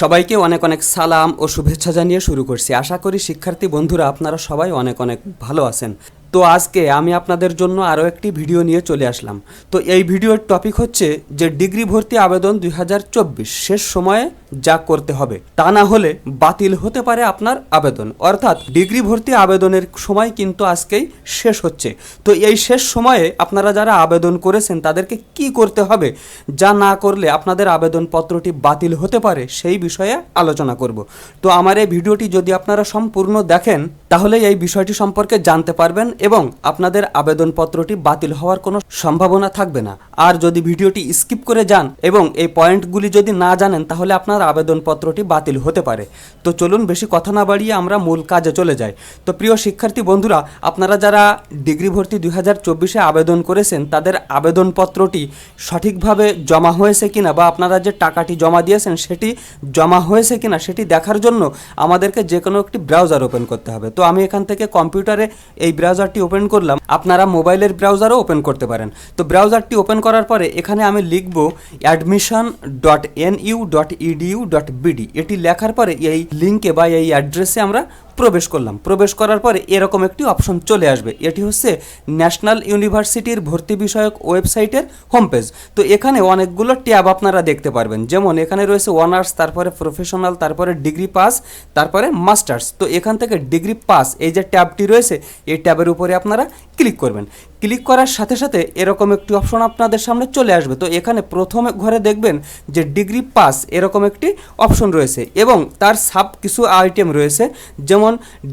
সবাইকে অনেক অনেক সালাম ও শুভেচ্ছা জানিয়ে শুরু করছি। আশা করি শিক্ষার্থী বন্ধুরা আপনারা সবাই অনেক অনেক ভালো আছেন। তো আজকে আমি আপনাদের জন্য আরও একটি ভিডিও নিয়ে চলে আসলাম। তো এই ভিডিওর টপিক হচ্ছে যে ডিগ্রি ভর্তি আবেদন দুই হাজার চব্বিশ শেষ সময়ে যা করতে হবে, তা না হলে বাতিল হতে পারে আপনার আবেদন। অর্থাৎ ডিগ্রি ভর্তি আবেদনের সময় কিন্তু আজকেই শেষ হচ্ছে। তো এই শেষ সময়ে আপনারা যারা আবেদন করেছেন, তাদেরকে কি করতে হবে, যা না করলে আপনাদের আবেদনপত্রটি বাতিল হতে পারে, সেই বিষয়ে আলোচনা করব। তো আমার এই ভিডিওটি যদি আপনারা সম্পূর্ণ দেখেন, তাহলে এই বিষয়টি সম্পর্কে জানতে পারবেন এবং আপনাদের আবেদনপত্রটি বাতিল হওয়ার কোনো সম্ভাবনা থাকবে না। আর যদি ভিডিওটি স্কিপ করে যান এবং এই পয়েন্টগুলি যদি না জানেন, তাহলে আপনার আবেদনপত্রটি বাতিল হতে পারে। তো চলুন বেশি কথা না বাড়িয়ে আমরা মূল কাজে চলে যাই। তো প্রিয় শিক্ষার্থী বন্ধুরা, আপনারা যারা ডিগ্রি ভর্তি দুই হাজার চব্বিশে আবেদন করেছেন, তাদের আবেদনপত্রটি সঠিকভাবে জমা হয়েছে কিনা বা আপনারা যে টাকাটি জমা দিয়েছেন সেটি জমা হয়েছে কিনা সেটি দেখার জন্য আমাদেরকে যে কোনো একটি ব্রাউজার ওপেন করতে হবে। তো আমি এখান থেকে কম্পিউটারে এই ব্রাউজারটি ওপেন করলাম। আপনারা মোবাইলের ব্রাউজারও ওপেন করতে পারেন। তো ব্রাউজারটি ওপেন করার পরে এখানে আমি লিখব admission dot N U dot edu dot BD এটি লেখার পরে এই লিঙ্কে বা এই অ্যাড্রেসে আমরা প্রবেশ করলাম। প্রবেশ করার পরে এরকম একটি অপশন চলে আসবে। এটি হচ্ছে ন্যাশনাল ইউনিভার্সিটির ভর্তি বিষয়ক ওয়েবসাইটের হোম পেজ তো এখানে অনেকগুলো ট্যাব আপনারা দেখতে পারবেন। যেমন এখানে রয়েছে অনার্স, তারপরে প্রফেশনাল, তারপরে ডিগ্রি পাস, তারপরে মাস্টার্স। তো এখান থেকে ডিগ্রি পাস, এই যে ট্যাবটি রয়েছে, এই ট্যাবের উপরে আপনারা ক্লিক করবেন। ক্লিক করার সাথে সাথে এরকম একটি অপশন আপনাদের সামনে চলে আসবে। তো এখানে প্রথমে ঘরে দেখবেন যে ডিগ্রি পাস, এরকম একটি অপশন রয়েছে এবং তার সাব কিছু আইটেম রয়েছে। যেমন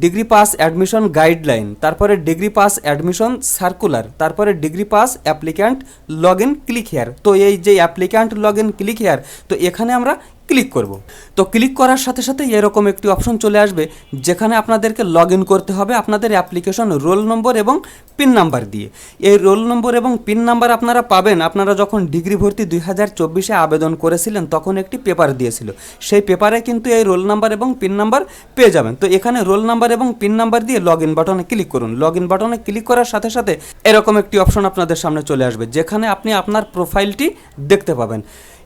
ডিগ্রি পাস অ্যাডমিশন গাইডলাইন, তারপরে ডিগ্রি পাস অ্যাডমিশন সার্কুলার, তারপরে degree pass applicant log in click here. তো এই যে applicant log in click here, তো এখানে আমরা ক্লিক করব। তো ক্লিক করার সাথে সাথে এরকম একটি অপশন চলে আসবে, যেখানে আপনাদেরকে লগ করতে হবে আপনাদের অ্যাপ্লিকেশন রোল নম্বর এবং পিন নাম্বার দিয়ে। এই রোল নম্বর এবং পিন নাম্বার আপনারা পাবেন, আপনারা যখন ডিগ্রি ভর্তি দুই হাজার চব্বিশে আবেদন করেছিলেন, তখন একটি পেপার দিয়েছিল। সেই পেপারে কিন্তু এই রোল নাম্বার এবং পিন নাম্বার পেয়ে যাবেন। তো এখানে রোল নাম্বার এবং পিন নাম্বার দিয়ে লগ ইন বাটনে ক্লিক করুন। লগ ইন বাটনে ক্লিক করার সাথে সাথে এরকম একটি অপশন আপনাদের সামনে চলে আসবে, যেখানে আপনি আপনার প্রোফাইলটি দেখতে পাবেন।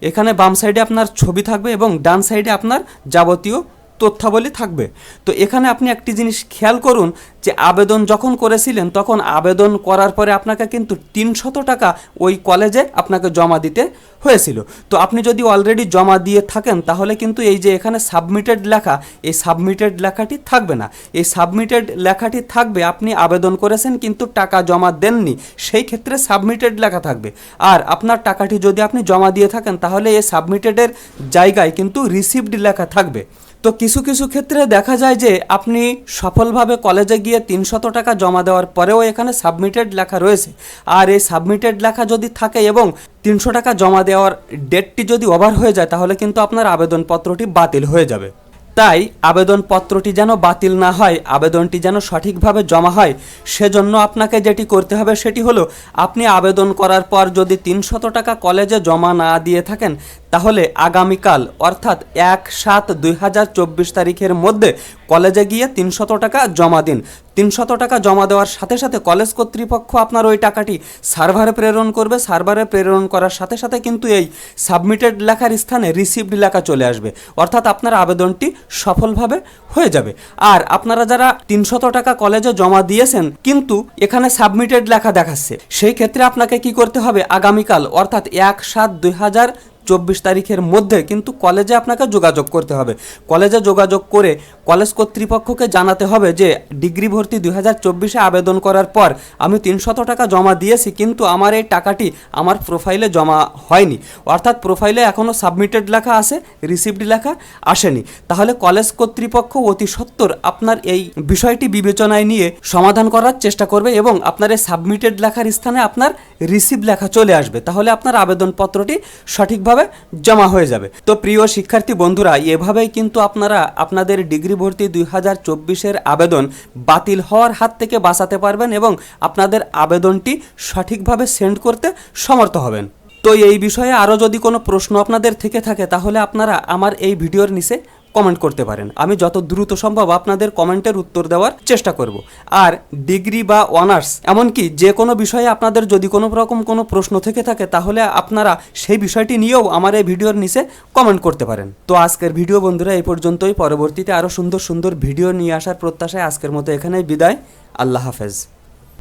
এখানে বাম সাইডে আপনার ছবি থাকবে এবং ডান সাইডে আপনার যাবতীয় তথ্যাবলী থাকবে। তো এখানে আপনি একটি জিনিস খেয়াল করুন যে আবেদন যখন করেছিলেন, তখন আবেদন করার পরে আপনাকে কিন্তু তিনশত টাকা ওই কলেজে আপনাকে জমা দিতে হয়েছিল। তো আপনি যদি অলরেডি জমা দিয়ে থাকেন, তাহলে কিন্তু এই যে এখানে সাবমিটেড লেখা, এই সাবমিটেড লেখাটি থাকবে না। এই সাবমিটেড লেখাটি থাকবে, আপনি আবেদন করেছেন কিন্তু টাকা জমা দেননি, সেই ক্ষেত্রে সাবমিটেড লেখা থাকবে। আর আপনার টাকাটি যদি আপনি জমা দিয়ে থাকেন, তাহলে এই সাবমিটেডের জায়গায় কিন্তু রিসিভড লেখা থাকবে। তো কিছু কিছু ক্ষেত্রে দেখা যায় যে আপনি সফলভাবে কলেজে গিয়ে তিনশত টাকা জমা দেওয়ার পরেও এখানে সাবমিটেড লেখা রয়েছে। আর এই সাবমিটেড লেখা যদি থাকে এবং তিনশো টাকা জমা দেওয়ার ডেটটি যদি ওভার হয়ে যায়, তাহলে কিন্তু আপনার আবেদনপত্রটি বাতিল হয়ে যাবে। তাই আবেদনপত্রটি যেন বাতিল না হয়, আবেদনটি যেন সঠিকভাবে জমা হয়, সেজন্য আপনাকে যেটি করতে হবে সেটি হলো, আপনি আবেদন করার পর যদি তিনশত টাকা কলেজে জমা না দিয়ে থাকেন তাহলে আগামীকাল, অর্থাৎ এক সাত দুই হাজার চব্বিশ তারিখের মধ্যে কলেজে গিয়ে তিনশত টাকা জমা দিন। তিনশত টাকা জমা দেওয়ার সাথে সাথে কলেজ কর্তৃপক্ষ আপনার ওই টাকাটি সার্ভারে প্রেরণ করবে। সার্ভারে প্রেরণ করার সাথে সাথে কিন্তু এই সাবমিটেড লেখার স্থানে রিসিভড লেখা চলে আসবে। অর্থাৎ আপনার আবেদনটি সফলভাবে হয়ে যাবে। আর আপনারা যারা তিনশত টাকা কলেজে জমা দিয়েছেন, কিন্তু এখানে সাবমিটেড লেখা দেখাচ্ছে, সেই ক্ষেত্রে আপনাকে কি করতে হবে? আগামীকাল, অর্থাৎ এক সাত দুই হাজার চব্বিশ তারিখের মধ্যে কিন্তু কলেজে আপনাকে যোগাযোগ করতে হবে। কলেজে যোগাযোগ করে কলেজ কর্তৃপক্ষকে জানাতে হবে যে, ডিগ্রি ভর্তি দুই হাজার চব্বিশে আবেদন করার পর আমি তিনশত টাকা জমা দিয়েছি, কিন্তু আমার এই টাকাটি আমার প্রোফাইলে জমা হয়নি। অর্থাৎ প্রোফাইলে এখনও সাবমিটেড লেখা আছে, রিসিভড লেখা আসেনি। তাহলে কলেজ কর্তৃপক্ষ অতি সত্বর আপনার এই বিষয়টি বিবেচনায় নিয়ে সমাধান করার চেষ্টা করবে এবং আপনার এই সাবমিটেড লেখার স্থানে আপনার রিসিভ লেখা চলে আসবে। তাহলে আপনার আবেদনপত্রটি সঠিকভাবে জমা হয়ে যাবে। তো প্রিয় শিক্ষার্থী বন্ধুরা, এভাবেই কিন্তু আপনারা আপনাদের ডিগ্রি ভর্তি দুই হাজার চব্বিশের আবেদন বাতিল হওয়ার হাত থেকে বাঁচাতে পারবেন এবং আপনাদের আবেদনটি সঠিকভাবে সেন্ড করতে সমর্থ হবেন। তো এই বিষয়ে আরও যদি কোনো প্রশ্ন আপনাদের থেকে থাকে, তাহলে আপনারা আমার এই ভিডিওর নিচে কমেন্ট করতে পারেন। আমি যত দ্রুত সম্ভব আপনাদের কমেন্টের উত্তর দেওয়ার চেষ্টা করব। আর ডিগ্রি বা অনার্স এমনকি যে কোনো বিষয়ে আপনাদের যদি কোনো রকম কোনো প্রশ্ন থেকে থাকে, তাহলে আপনারা সেই বিষয়টি নিয়েও আমার এই ভিডিওর নিচে কমেন্ট করতে পারেন। তো আজকের ভিডিও বন্ধুরা, এই পর্যন্তই। পরবর্তীতে আরও সুন্দর সুন্দর ভিডিও নিয়ে আসার প্রত্যাশায় আজকের মতো এখানেই বিদায়। আল্লাহ হাফেজ।